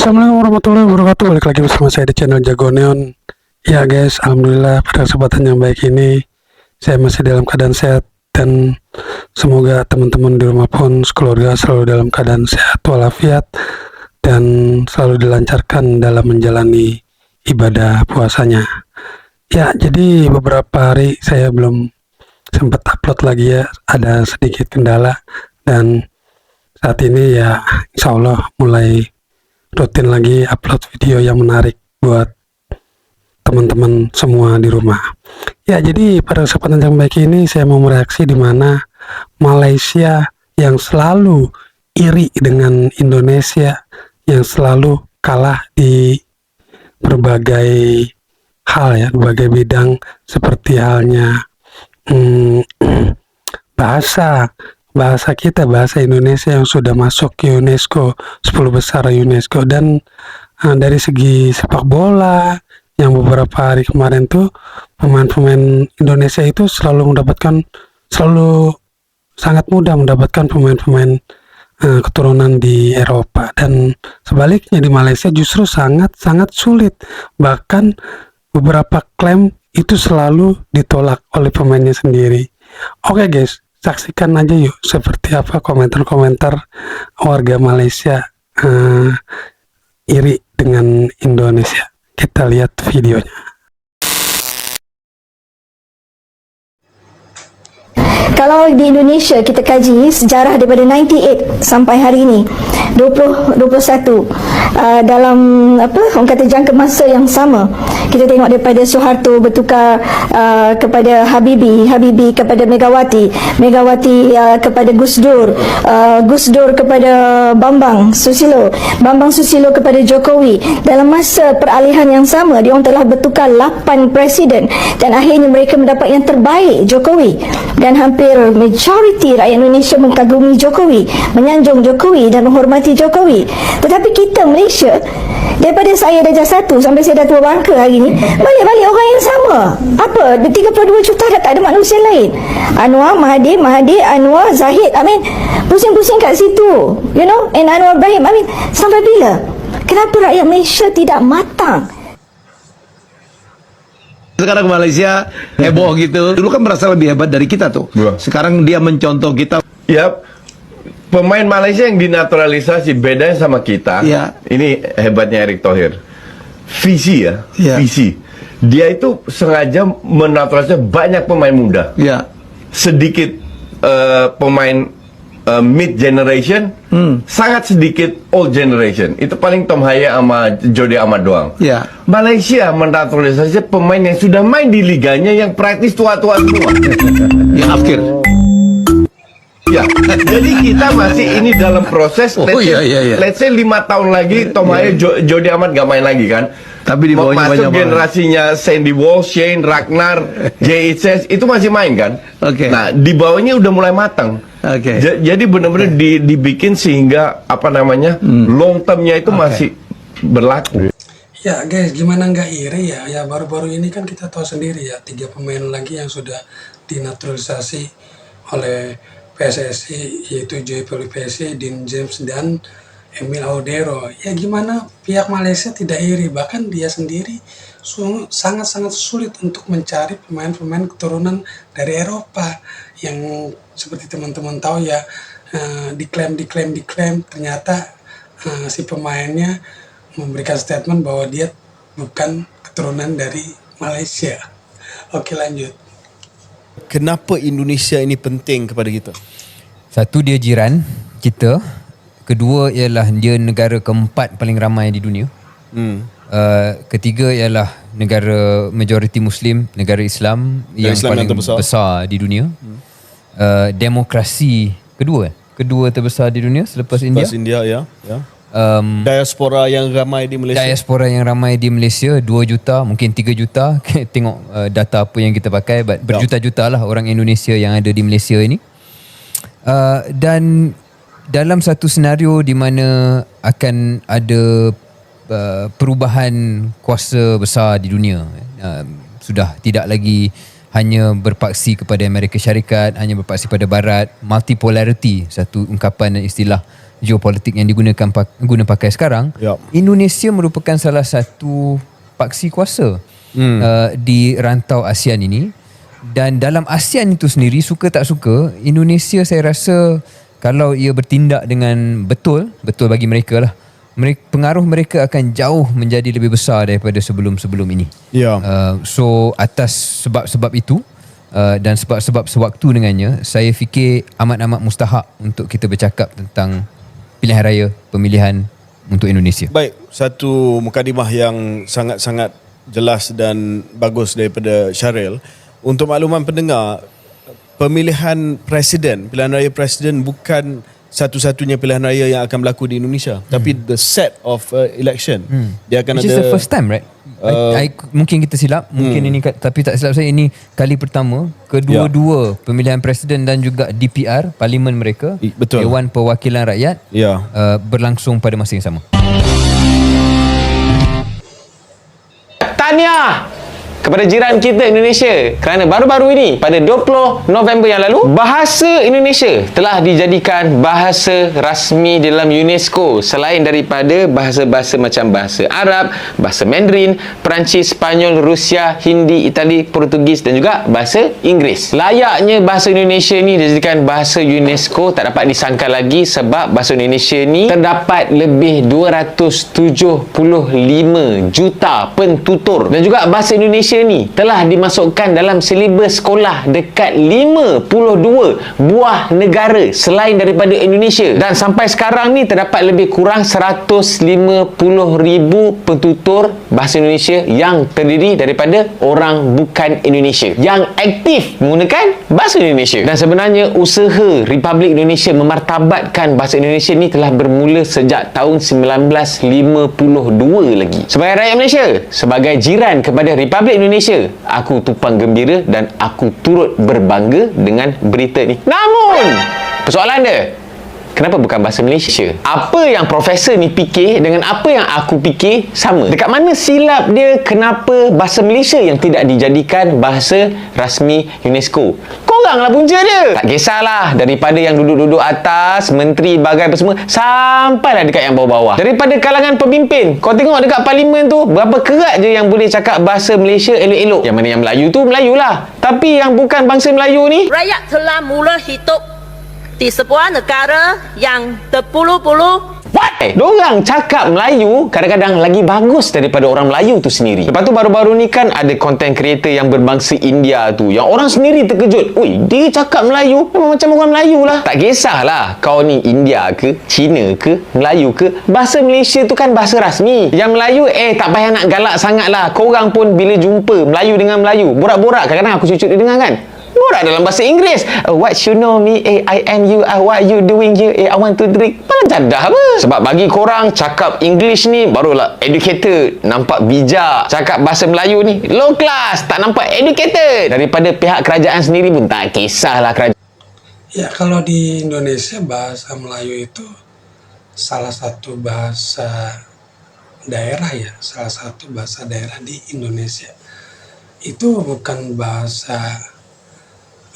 Assalamualaikum warahmatullahi wabarakatuh. Balik lagi bersama saya di channel Jago Neon Ya guys, Alhamdulillah pada kesempatan yang baik ini Saya masih dalam keadaan sehat Dan semoga teman-teman di rumah pun Sekeluarga selalu dalam keadaan sehat walafiat Dan selalu dilancarkan dalam menjalani ibadah puasanya. Ya, jadi beberapa hari saya belum sempat upload lagi ya. Ada sedikit kendala Dan saat ini ya insya Allah mulai rutin lagi upload video yang menarik buat teman-teman semua di rumah. Ya, jadi pada kesempatan yang baik ini saya mau mereaksi di mana Malaysia yang selalu iri dengan Indonesia yang selalu kalah di berbagai hal ya, berbagai bidang seperti halnya hmm, bahasa, bahasa kita bahasa Indonesia yang sudah masuk ke UNESCO 10 besar UNESCO. Dan uh, dari segi sepak bola yang beberapa hari kemarin tuh pemain-pemain Indonesia itu selalu mendapatkan selalu sangat mudah mendapatkan pemain-pemain uh, keturunan di Eropa. Dan sebaliknya di Malaysia justru sangat sangat sulit. Bahkan beberapa klaim itu selalu ditolak oleh pemainnya sendiri. Oke guys, saksikan aja yuk seperti apa komentar-komentar warga Malaysia uh, iri dengan Indonesia. Kita lihat videonya. Kalau di Indonesia kita kaji sejarah daripada 98 sampai hari ini 20 21 uh, dalam apa orang kata jangka masa yang sama kita tengok daripada Soeharto bertukar uh, kepada Habibi Habibi kepada Megawati Megawati uh, kepada Gus Dur uh, Gus Dur kepada Bambang Susilo Bambang Susilo kepada Jokowi. Dalam masa peralihan yang sama dia orang telah bertukar 8 presiden dan akhirnya mereka mendapat yang terbaik Jokowi. Dan hampir majoriti rakyat Indonesia mengkagumi Jokowi, menyanjung Jokowi dan menghormati Jokowi. Tetapi kita Malaysia daripada saya darjah satu sampai saya dah tua bangka hari ni balik-balik orang yang sama. Apa? 32 juta dah tak ada manusia lain. Anwar, Mahathir, Mahathir, Anwar, Zahid I mean pusing-pusing kat situ you know? And Anwar Ibrahim I mean sampai bila? Kenapa rakyat Malaysia tidak matang Sekarang Malaysia heboh gitu. Dulu kan merasa lebih hebat dari kita tuh. Sekarang dia mencontoh kita. Ya, pemain Malaysia yang dinaturalisasi bedanya sama kita. Ya. Ini hebatnya Erick Thohir. Visi ya, Ya. visi. Dia itu sengaja menaturalisasi banyak pemain muda. Ya. Sedikit eh, pemain eh, mid generation, Hmm. sangat sedikit old generation. Itu paling Tom Haya sama Jody Ahmad doang. Ya. Malaysia menaturalisasi pemain yang sudah main di liganya yang praktis tua-tua semua. Yang akhir. Ya, jadi kita masih ini dalam proses. Oh, let's say- iya, iya, iya. Let's say lima tahun lagi Tom Haya, Jo- Jody Ahmad gak main lagi kan? Tapi di bawahnya Masuk banyak banget. generasinya Sandy Walsh, Shane, Ragnar, Itzes, itu masih main kan? Oke. Nah, di bawahnya udah mulai matang. Oke. Ja- jadi benar-benar di- dibikin sehingga apa namanya Hmm. long termnya itu masih berlaku. Ya guys, gimana nggak iri ya? Ya baru-baru ini kan kita tahu sendiri ya tiga pemain lagi yang sudah dinaturalisasi oleh PSSI yaitu Joy Pelipesi, Dean James dan Emil Audero. Ya gimana pihak Malaysia tidak iri bahkan dia sendiri sangat-sangat sulit untuk mencari pemain-pemain keturunan dari Eropa yang seperti teman-teman tahu ya eh, diklaim diklaim diklaim ternyata eh, si pemainnya memberikan statement bahwa dia bukan keturunan dari Malaysia. Oke lanjut. Kenapa Indonesia ini penting kepada kita? Satu dia jiran kita. Kedua ialah dia negara keempat paling ramai di dunia. Hmm. Uh, ketiga ialah negara majoriti Muslim, negara Islam yang Islam paling yang terbesar. besar di dunia. Uh, demokrasi kedua, kedua terbesar di dunia selepas India. Pas India ya, ya. Um, Diaspora yang ramai di Malaysia. diaspora yang ramai di Malaysia 2 juta mungkin 3 juta tengok uh, data apa yang kita pakai but berjuta-juta lah orang Indonesia yang ada di Malaysia ini uh, dan dalam satu senario di mana akan ada uh, perubahan kuasa besar di dunia. Uh, sudah tidak lagi hanya berpaksi kepada Amerika Syarikat hanya berpaksi pada barat. Multipolarity satu ungkapan dan istilah geopolitik yang digunakan guna pakai sekarang, Yup. Indonesia merupakan salah satu paksi kuasa hmm. uh, di rantau ASEAN ini. Dan dalam ASEAN itu sendiri suka tak suka Indonesia saya rasa kalau ia bertindak dengan betul betul bagi mereka lah mereka, pengaruh mereka akan jauh menjadi lebih besar daripada sebelum-sebelum ini Ya. uh, so atas sebab-sebab itu uh, dan sebab-sebab sewaktu dengannya saya fikir amat-amat mustahak untuk kita bercakap tentang pilihan raya pemilihan untuk Indonesia Baik, satu mukadimah yang sangat-sangat jelas dan bagus daripada Syaril. Untuk makluman pendengar, pemilihan presiden, pilihan raya presiden bukan satu-satunya pilihan raya yang akan berlaku di Indonesia, hmm. tapi the set of uh, election. Hmm. Dia akan Which ada is the first time right Uh, I, I, mungkin kita silap mungkin ini ka- tapi tak silap saya ini kali pertama kedua-dua pemilihan presiden dan juga DPR parlimen mereka I- betul. Dewan Perwakilan Rakyat Ya. uh, berlangsung pada masa yang sama Tahniah kepada jiran kita Indonesia kerana baru-baru ini pada 20 November yang lalu bahasa Indonesia telah dijadikan bahasa rasmi dalam UNESCO selain daripada bahasa-bahasa macam bahasa Arab, bahasa Mandarin, Perancis, Spanyol, Rusia, Hindi, Itali, Portugis dan juga bahasa Inggeris. Layaknya bahasa Indonesia ni dijadikan bahasa UNESCO tak dapat disangka lagi sebab bahasa Indonesia ni terdapat lebih 275 juta pentutur dan juga bahasa Indonesia ni telah dimasukkan dalam silibus sekolah dekat 52 buah negara selain daripada Indonesia. Dan sampai sekarang ni terdapat lebih kurang 150 ribu pentutur bahasa Indonesia yang terdiri daripada orang bukan Indonesia yang aktif menggunakan bahasa Indonesia. Dan sebenarnya usaha Republik Indonesia memartabatkan bahasa Indonesia ni telah bermula sejak tahun 1952 lagi. Sebagai rakyat Malaysia sebagai jiran kepada Republik Indonesia aku tupang gembira dan aku turut berbangga dengan berita ni namun persoalan dia Kenapa bukan bahasa Malaysia? Apa yang profesor ni fikir dengan apa yang aku fikir sama. Dekat mana silap dia kenapa bahasa Malaysia yang tidak dijadikan bahasa rasmi UNESCO? Koranglah punca dia. Tak kisahlah daripada yang duduk-duduk atas, menteri, bagai apa semua, sampailah dekat yang bawah-bawah. Daripada kalangan pemimpin, kau tengok dekat parlimen tu, berapa kerat je yang boleh cakap bahasa Malaysia elok-elok. Yang mana yang Melayu tu, Melayu lah. Tapi yang bukan bangsa Melayu ni, Rakyat telah mula hidup di sebuah negara yang terpuluh-puluh What? Diorang cakap Melayu kadang-kadang lagi bagus daripada orang Melayu tu sendiri. Lepas tu baru-baru ni kan ada content creator yang berbangsa India tu. Yang orang sendiri terkejut. Ui, dia cakap Melayu memang macam orang Melayu lah. Tak kisahlah kau ni India ke, Cina ke, Melayu ke. Bahasa Malaysia tu kan bahasa rasmi. Yang Melayu eh tak payah nak galak sangat lah. Korang pun bila jumpa Melayu dengan Melayu. Borak-borak kadang-kadang aku cucuk dia dengar kan. Borak dalam bahasa Inggeris. Uh, what you know me, eh, I am you, uh, what you doing here, eh, I want to drink. Paling jadah apa? Sebab bagi korang cakap English ni barulah educated, nampak bijak. Cakap bahasa Melayu ni low class, tak nampak educated. Daripada pihak kerajaan sendiri pun tak kisahlah kerajaan. Ya kalau di Indonesia bahasa Melayu itu salah satu bahasa daerah ya, salah satu bahasa daerah di Indonesia. Itu bukan bahasa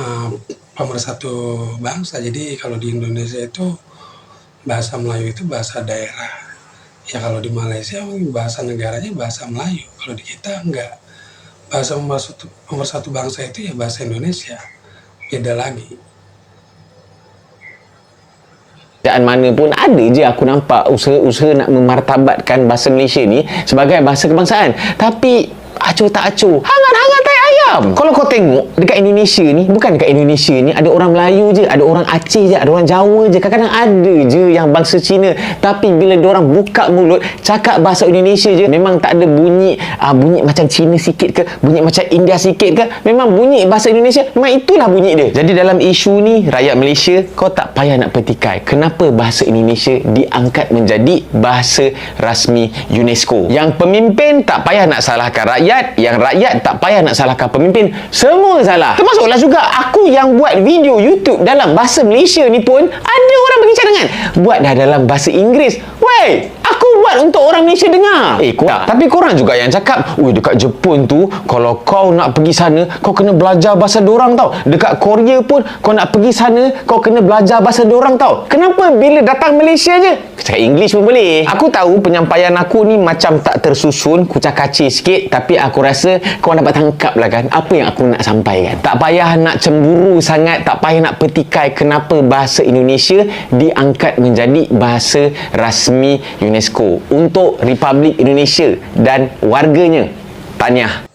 uh, pemersatu bangsa. Jadi kalau di Indonesia itu bahasa Melayu itu bahasa daerah. Ya kalau di Malaysia bahasa negaranya bahasa Melayu. Kalau di kita enggak. Bahasa pemersatu, pemersatu bangsa itu ya bahasa Indonesia. Beda lagi. kerajaan mana pun ada je aku nampak usaha-usaha nak memartabatkan bahasa Malaysia ni sebagai bahasa kebangsaan. Tapi acuh tak acuh. Hangat-hangat ayam. Kalau kau tengok dekat Indonesia ni, bukan dekat Indonesia ni ada orang Melayu je, ada orang Aceh je, ada orang Jawa je. Kadang-kadang ada je yang bangsa Cina. Tapi bila orang buka mulut cakap bahasa Indonesia je, memang tak ada bunyi uh, bunyi macam Cina sikit ke, bunyi macam India sikit ke. Memang bunyi bahasa Indonesia, memang itulah bunyi dia. Jadi dalam isu ni rakyat Malaysia kau tak payah nak petikai. Kenapa bahasa Indonesia diangkat menjadi bahasa rasmi UNESCO? Yang pemimpin tak payah nak salahkan rakyat, yang rakyat tak payah nak salahkan pemimpin. Semua salah. Termasuklah juga aku yang buat video YouTube dalam bahasa Malaysia ni pun ada orang bagi cadangan. Buat dah dalam bahasa Inggris. Wey, aku buat untuk orang Malaysia dengar. Eh, korang, tapi korang juga yang cakap, "Ui, dekat Jepun tu, kalau kau nak pergi sana, kau kena belajar bahasa dorang tau. Dekat Korea pun, kau nak pergi sana, kau kena belajar bahasa dorang tau. Kenapa bila datang Malaysia je? Cakap English pun boleh. Aku tahu penyampaian aku ni macam tak tersusun, kucak kacir sikit, tapi aku rasa kau dapat tangkap lah kan apa yang aku nak sampaikan. Tak payah nak cemburu sangat, tak payah nak petikai kenapa bahasa Indonesia diangkat menjadi bahasa rasmi UNESCO untuk Republik Indonesia dan warganya. Tahniah.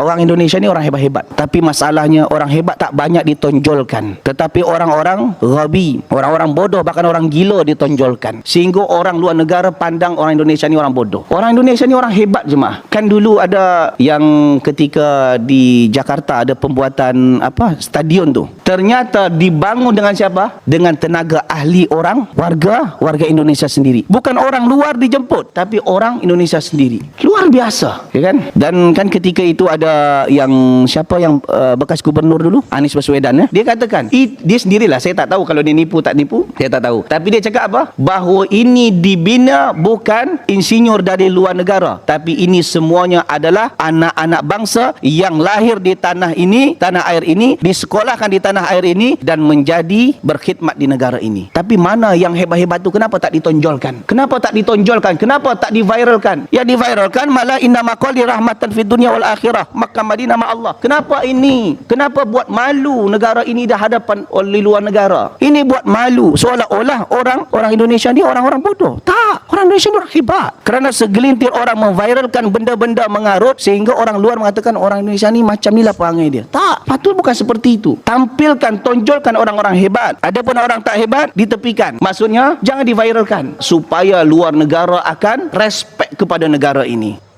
Orang Indonesia ni orang hebat-hebat. Tapi masalahnya orang hebat tak banyak ditonjolkan. Tetapi orang-orang ghabi, orang-orang bodoh, bahkan orang gila ditonjolkan. Sehingga orang luar negara pandang orang Indonesia ni orang bodoh. Orang Indonesia ni orang hebat jemaah. Kan dulu ada yang ketika di Jakarta ada pembuatan apa stadion tu. Ternyata dibangun dengan siapa? Dengan tenaga ahli orang warga warga Indonesia sendiri. Bukan orang luar dijemput, tapi orang Indonesia sendiri. Luar biasa, ya kan? Dan kan ketika itu ada yang siapa yang uh, bekas gubernur dulu Anies Baswedan ya. Dia katakan, "I- dia sendirilah saya tak tahu kalau dia nipu tak nipu, saya tak tahu. Tapi dia cakap apa? Bahawa ini dibina bukan insinyur dari luar negara, tapi ini semuanya adalah anak-anak bangsa yang lahir di tanah ini, tanah air ini, disekolahkan di tanah air ini dan menjadi berkhidmat di negara ini. Tapi mana yang hebat-hebat tu kenapa tak ditonjolkan? Kenapa tak ditonjolkan? Kenapa tak diviralkan? Yang diviralkan malah inna maqali rahmatan fid dunya wal akhirah. Makkah Madinah ma Allah. Kenapa ini? Kenapa buat malu negara ini di hadapan oleh luar negara? Ini buat malu seolah-olah orang orang Indonesia ni orang-orang bodoh. Tak, orang Indonesia ni orang hebat. Kerana segelintir orang memviralkan benda-benda mengarut sehingga orang luar mengatakan orang Indonesia ni macam inilah perangai dia. Tak, patut bukan seperti itu. Tampilkan, tonjolkan orang-orang hebat. Adapun orang tak hebat ditepikan. Maksudnya jangan diviralkan supaya luar negara akan respect kepada negara ini.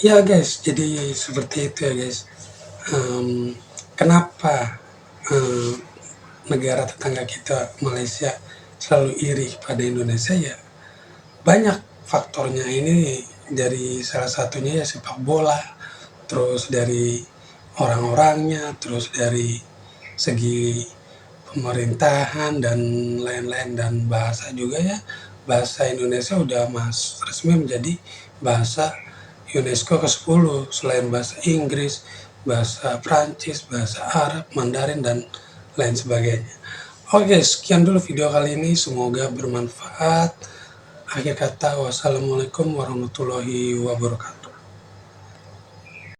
Ya guys, jadi seperti itu ya guys. Em, kenapa em, negara tetangga kita Malaysia selalu iri pada Indonesia ya? Banyak faktornya ini dari salah satunya ya sepak bola, terus dari orang-orangnya, terus dari segi pemerintahan dan lain-lain dan bahasa juga ya. Bahasa Indonesia udah mas resmi menjadi bahasa UNESCO ke-10 selain bahasa Inggris, bahasa Prancis, bahasa Arab, Mandarin dan lain sebagainya. Oke, sekian dulu video kali ini. Semoga bermanfaat. Akhir kata, wassalamualaikum warahmatullahi wabarakatuh.